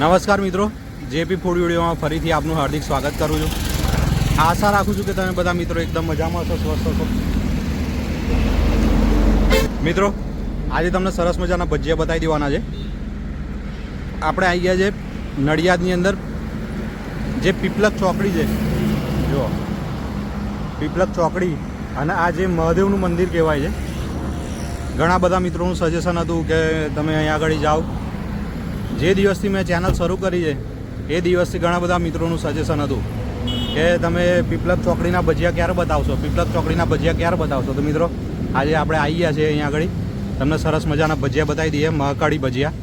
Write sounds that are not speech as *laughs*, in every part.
નમસ્કાર મિત્રો, JP food વિડીયોમાં ફરીથી આપનું હાર્દિક સ્વાગત કરું છું. આશા રાખું છું કે તમે બધા મિત્રો એકદમ મજામાં હશો, સ્વસ્થ હશો. મિત્રો, આજે તમને સરસ મજાના ભજીયા બતાવી દેવાના છે. આપણે આવી ગયા છે નડિયાદની અંદર જે પીપલક ચોકડી છે. જો પીપલક ચોકડી અને આ જે મહાદેવનું મંદિર કહેવાય છે. ઘણા બધા મિત્રોનું સજેશન હતું કે તમે અહીંયા આગળ જાઓ. જે દિવસથી મેં ચેનલ શરૂ કરી છે એ દિવસથી ઘણા બધા મિત્રોનું સજેશન હતું કે તમે પીપલક ચોકડીના ભજીયા ક્યારે બતાવશો? પીપલક ચોકડીના ભજીયા ક્યારે બતાવશો? તો મિત્રો આજે આપણે આવી ગયા છીએ અહીંયા આગળ. તમને સરસ મજાના ભજીયા બતાવી દઈએ મહાકાળી ભજીયા.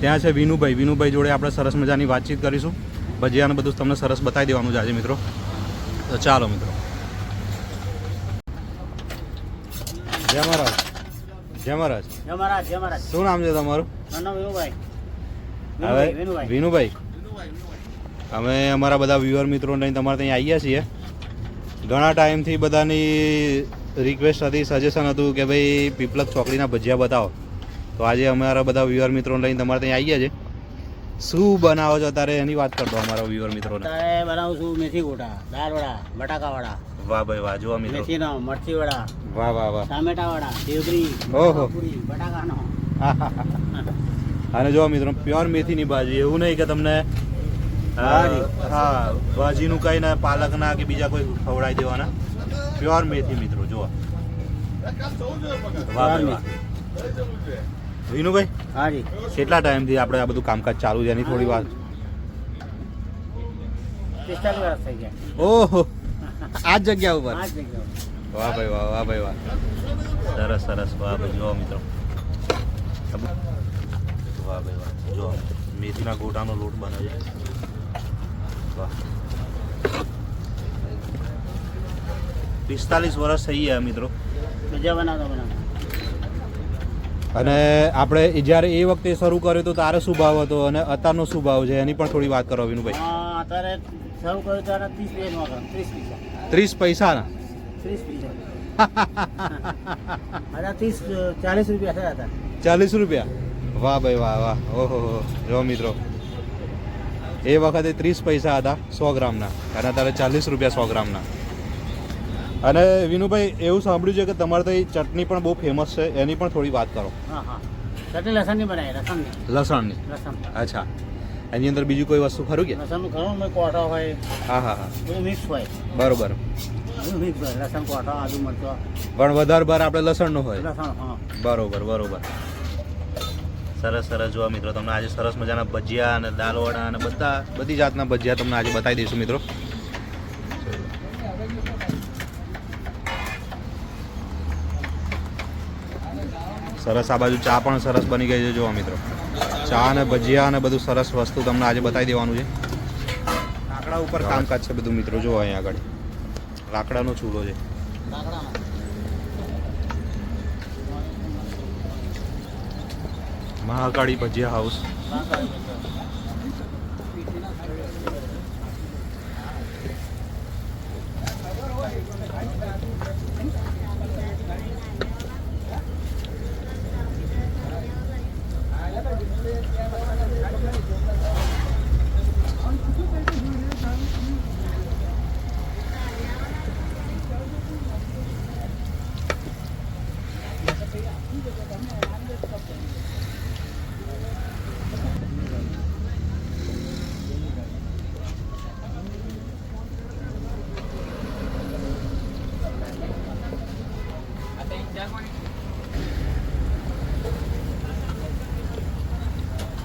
ત્યાં છે વિનુભાઈ. વિનુભાઈ જોડે આપણે સરસ મજાની વાતચીત કરીશું. ભજીયાનું બધું તમને સરસ બતાવી દેવાનું છે આજે મિત્રો. તો ચાલો મિત્રો. જય મહારાજ. જય મહારાજ. જય મહારાજ જય મહારાજ. શું નામ છે તમારું? મારું નામ વિનુભાઈ. હવે વિનુભાઈ. અમે અમારા બધા વ્યુઅર મિત્રો લઈને તમારે ત્યાં આવ્યા છીએ. ઘણા ટાઈમથી બધાની રિક્વેસ્ટ હતી સજેશન હતું કે ભાઈ પીપલક ચોકડીના ભજીયા બતાવો. તો આજે અમારા બધા વ્યુઅર મિત્રો લઈને તમારે ત્યાં આવ્યા છે શું બનાવો છો અત્યારે? એની વાત કરતો અમારા વ્યુઅર મિત્રો અત્યારે બનાવું છું મેથી ગોટા દાળ વડા બટાકા વડા વાહ ભાઈ વાહ જોવા મિત્રો. મેથીનો મરચી વડા વાહ વાહ વાહ. ટામેટા વડા દેવરી ઓહો. બટાકાનો. *laughs* અને જો મિત્રો પ્યોર મેથીની ભાજી એવું નહીં કે તમને હા ભાજી. હા ભાજીનું કઈ ના પાલકના કે બીજા કોઈ ખવડાવી દેવાના. પ્યોર મેથી મિત્રો જુઓ. વાહ હા જી વિનુભાઈ કેટલા ટાઈમથી આપણે આ બધું કામકાજ ચાલુ છે? એની થોડી વાત. ઓહો આ જ જગ્યા ઉપર. વાહ ભાઈ વાહ વાહ ભાઈ વાહ. સરસ સરસ. વાહ ભાઈ જુઓ મિત્રો. વાહ ભાઈ વાહ જો મેથીના ગોટાનો લોટ બને છે વાહ. પિસ્તાલીસ વર્ષ થઈ ગયા મિત્રો. મજા બનાવતા બનાવતા. અને આપણે જ્યારે એ વખતે શરૂ કર્યું તો તારે શું ભાવ હતો અને અત્યારનો શું ભાવ છે એની પણ થોડી વાત કરો વિનુભાઈ. હા, અત્યારે શરૂ કર્યું ત્યારે ત્રીસ પૈસા ત્રીસ પૈસા. ત્રીસ પૈસાના? ત્રીસ પૈસા. *laughs* ત્રીસ ચાલીસ રૂપિયા થયા હતા. ચાલીસ રૂપિયા? વાહ ભાઈ વાહ વાહ. ઓહો હો જો મિત્રો એ વખતે ત્રીસ પૈસા હતા સો ગ્રામના અને અત્યારે ચાલીસ રૂપિયા સો ગ્રામના. અને વિનુભાઈ એવું સાંભળ્યું છે કે તમારે ત્યાં ચટણી પણ બહુ ફેમસ છે એની પણ થોડી વાત કરો. હા હા. ચટણી લસણની બનાવી લસણની. લસણની? લસણ. અચ્છા. એની અંદર બીજું કોઈ વસ્તુ ખરું કે? લસણ ખરું કોઠો હોય. હા હા હા. બધું મિક્સ હોય. બરોબર. લસણ કોઠા આદુ મરચો. પણ વધારે ભાર આપણે લસણનો હોય. લસણ હા. બરોબર બરોબર. સરસ સરસ. જોવા મિત્રો, તમને આજે સરસ મજાના ભજીયા અને દાલવડા અને બધા, બધી જાતના ભજીયા તમને આજે બતાવી દઈશું મિત્રો. સરસ, આ બાજુ ચા પણ સરસ બની ગઈ છે જોવા મિત્રો. ચા અને ભજીયા અને બધું સરસ વસ્તુ તમને આજે બતાવી દેવાનું છે. લાકડા ઉપર કામકાજ છે બધું મિત્રો જોવા અહીંયા આગળ. લાકડાનો ચૂલો છે. લાકડામાં મહાકાળી ભજીયા હાઉસ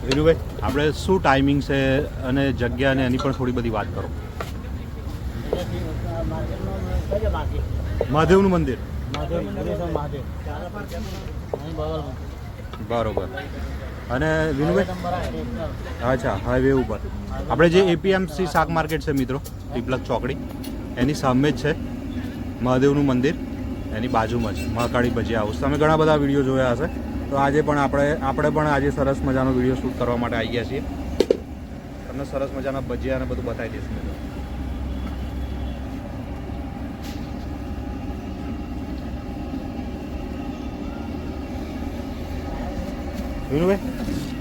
વિનુભાઈ આપણે શું ટાઈમિંગ છે અને જગ્યા અને એની પણ થોડી બધી વાત કરો. મહાદેવનું મંદિર. બરોબર. અને વિનુભાઈ? અચ્છા હાઈવે ઉપર. આપણે જે એપીએમસી શાક માર્કેટ છે મિત્રો પીપલક ચોકડી, એની સામે જ છે મહાદેવનું મંદિર, એની બાજુમાં જ, મહાકાળી ભજીયા હાઉસ તમે ઘણા બધા વીડિયો જોયા હશે. તો આજે પણ આપણે આપણે પણ આજે સરસ મજાનો વીડિયો શૂટ કરવા માટે આવી ગયા છીએ. તમને સરસ મજાના ભજીયા અને બધું બતાવી દઈશું વિનુભાઈ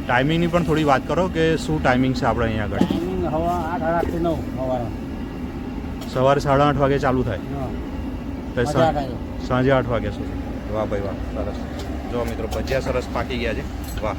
ટાઈમિંગની પણ થોડી વાત કરો કે શું ટાઈમિંગ છે આપણે અહીંયા આગળ? ટાઈમિંગ હવે આઠ આઠથી નવ સવારે સવારે સાડા આઠ વાગે ચાલુ થાય. સાંજે આઠ વાગ્યા સુધી. વાહ ભાઈ વાહ સરસ. જો મિત્રો ભજીયા સરસ પાકી ગયા છે. વાહ.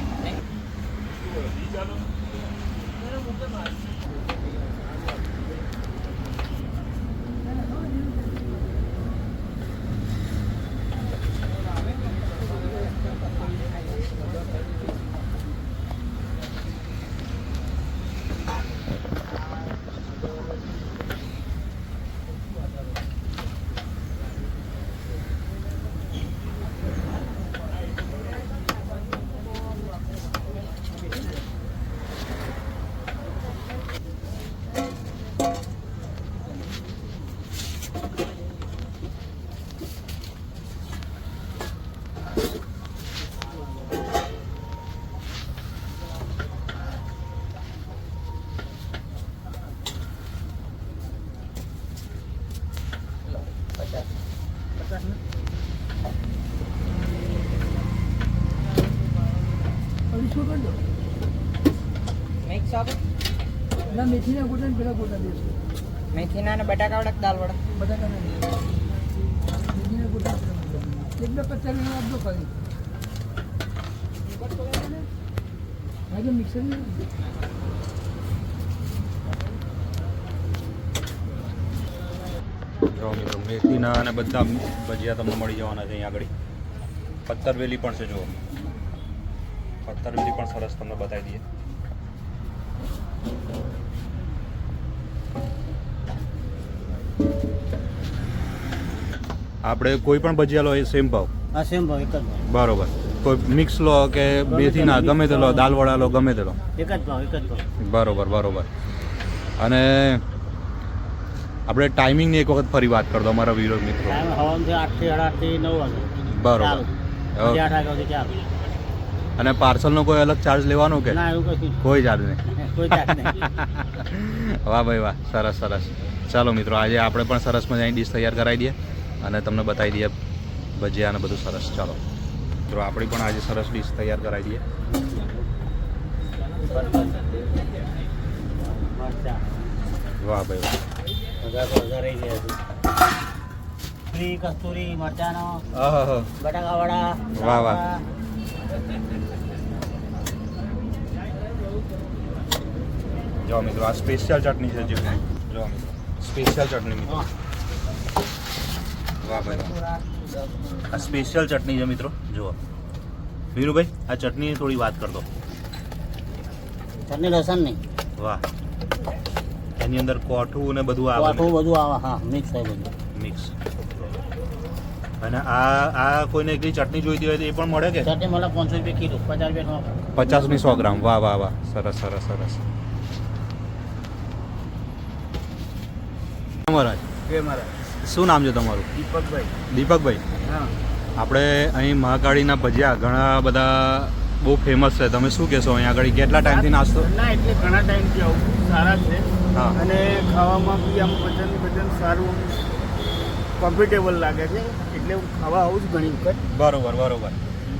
મિક્સ આપો ના મેથીના ગોટા ને પેલા ગોટા દેશો. મેથીના અને બટાકા વડા દાલ વડા. બટાકાના નહીં. મેથીના ગોટા ને. એક બે પચાસ ગ્રામ આપજો ખાલી. આજે મિક્સર જો મેથીના અને બધા ભજીયા તમને મળી જવાના છે અહીંયા આગળ. પથ્થરવેલી પણ છે જુઓ. પત્તરવેલી પણ સરસ તમને બતાવી દઈએ. આપણે કોઈ પણ ભજીયા લો એ સેમ ભાવ? હા સેમ ભાવ એક જ ભાવ. બરોબર. કોઈ મિક્સ લો કે મેથીના ગમે તે લો દાલ વડા લો ગમે તે લો? એક જ ભાવ એક જ ભાવ. બરોબર બરોબર. અને આપણે ટાઈમિંગની એક વખત ફરી વાત કરી દો અમારા વિરોધ મિત્રો. ટાઈમ હવામાંથી આઠથી સાડા આઠથી નવ વાગે. બરોબર. ઓકે. પછી આઠ વાગ્યા સુધી ચાલુ અને પાર્સલનો કોઈ અલગ ચાર્જ લેવાનો કે? કોઈ ચાર્જ નહીં. *laughs* *laughs* વાહ ભાઈ વાહ સરસ સરસ. ચાલો મિત્રો આજે આપણે પણ સરસ મજાની ડીશ તૈયાર કરાવી દઈએ અને તમને બતાવી દઈએ ભજીયા અને બધું સરસ. ચાલો. મિત્રો આપણી પણ આજે સરસ ડીશ તૈયાર કરાવી દઈએ. વાહ ભાઈ વાહ. કસ્તુરી મરચાનો બટાકા વડા વાહ, વાહ. જો મિત્રો આ સ્પેશિયલ ચટણી છે જે જો મિત્રો સ્પેશિયલ ચટણી મિત્રો. વાહ ભાઈ આ સ્પેશિયલ ચટણી છે મિત્રો જુઓ. વીરુભાઈ આ ચટણીની થોડી વાત કરતો ચટણી લસણ નહીં. વાહ. એની અંદર કોઠું ને બધું આવે કોઠું બધું આવે હા મિક્સ થાય બધું. મિક્સ અને આ આ કોઈને એકલી ચટણી જોઈતી હોય તો એ પણ મળે કે? ચટણી મળે પાંચસો રૂપિયા કિલો પચાસ રૂપિયા પચાસની સો ગ્રામ. વાહ વાહ વાહ. સરસ સરસ સરસ. મહારાજ. શું નામ છે તમારું? દીપકભાઈ. દીપકભાઈ. હા. આપણે અહીં મહાકાળીના ભજીયા ઘણા બધા બહુ ફેમસ છે. તમે શું કહેશો? અહીંયા આગળ કેટલા ટાઈમથી નાસ્તો? ના એટલે ઘણા ટાઈમથી આવું સારા છે. હા. અને ખાવામાં બી આમ વજન વજન સારું કમ્ફર્ટેબલ લાગે છે. એટલે હું ખાવા આવું જ ઘણી વખત. બરોબર બરોબર.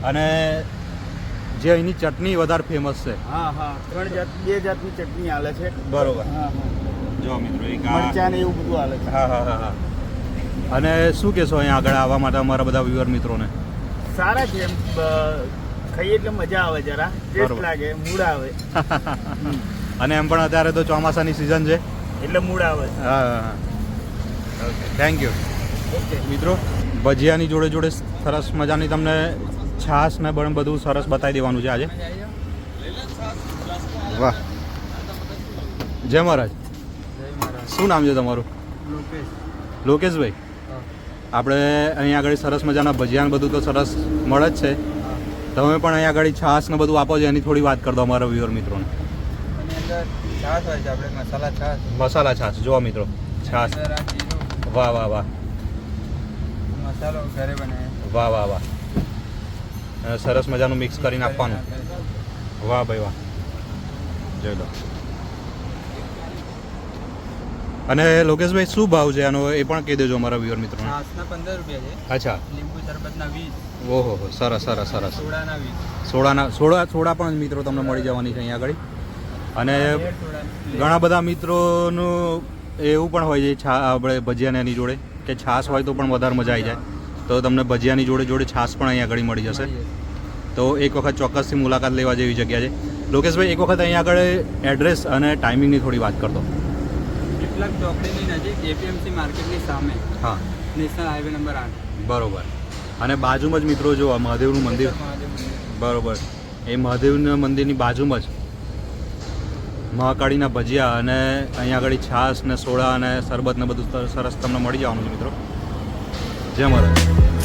અને જે અહીંની ચટણી વધારે ફેમસ છે. હા હા. ત્રણ જાત બે જાતની ચટણી હાલે છે. બરોબર. હા હા. જો મિત્રો એક આ ને એવું બધું હાલે છે. હા હા હા હા. અને શું કહેશો અહીંયા આગળ આવવા માટે અમારા બધા વ્યુઅર મિત્રોને? સારા છે એમ ખાઈએ એટલે મજા આવે જરા. ટેસ્ટ. લાગે મૂડ આવે. *laughs* અને એમ પણ અત્યારે તો ચોમાસાની સિઝન છે. એટલે મૂડ આવે. હા થેન્ક યુ ઓકે મિત્રો ભજીયાની જોડે જોડે સરસ મજાની તમને છાશ ને પણ બધું સરસ બતાવી દેવાનું છે આજે. વાહ. જય મહારાજ. શું નામ છે તમારું? લોકેશભાઈ? આપણે અહીંયા આગળ સરસ મજાના ભજીયાને બધું તો સરસ મળે જ છે. તમે પણ અહીંયા આગળ છાશ ને બધું આપો છો એની થોડી વાત કરી દો અમારા વ્યુઅર મિત્રોને. મસાલા છાશ. જોવા મિત્રો જીરું વાહ વાહ વાહ. મસાલો ઘરે બનાવે વાહ વાહ વાહ. સરસ મજાનું મિક્સ કરીને આપવાનું વાહ ભાઈ વાહ. જોઈ લો. અને લોકેશભાઈ શું ભાવ છે આનો? એ પણ કહી દેજો અમારા વ્યુઅર મિત્રો પંદર રૂપિયા છે. અચ્છા. લીંબુ શરબતના વીસ. ઓહો હો સરસ સરસ સરસ. સોડાના વીસ. સોડાના સોડા સોડા પણ મિત્રો તમને મળી જવાની છે અહીંયા આગળ. અને ઘણા બધા મિત્રોનું એવું પણ હોય છે છા આપણે ભજીયાને એની જોડે કે છાશ હોય તો પણ વધારે મજા આવી જાય. તો તમને ભજીયાની જોડે જોડે છાશ પણ અહીંયા આગળ મળી જશે. તો એક વખત ચોક્કસથી મુલાકાત લેવા જેવી જગ્યા છે. લોકેશભાઈ એક વખત અહીંયા આગળ એડ્રેસ અને ટાઈમિંગની થોડી વાત કરતો કેટલાક ચોકડીની નજીક એપીએમસી માર્કેટની સામે. હા. નેશનલ હાઈવે નંબર આઠ. બરોબર. અને બાજુમાં જ મિત્રો જો આ મહાદેવનું મંદિર. મંદિર. બરોબર. એ મહાદેવના મંદિરની બાજુમાં જ. મહાકાળીના ભજીયા અને અહીંયા આગળ છાશ ને સોડા અને શરબત ને બધું સરસ તમને મળી જવાનું છે મિત્રો. જય મહારાજ.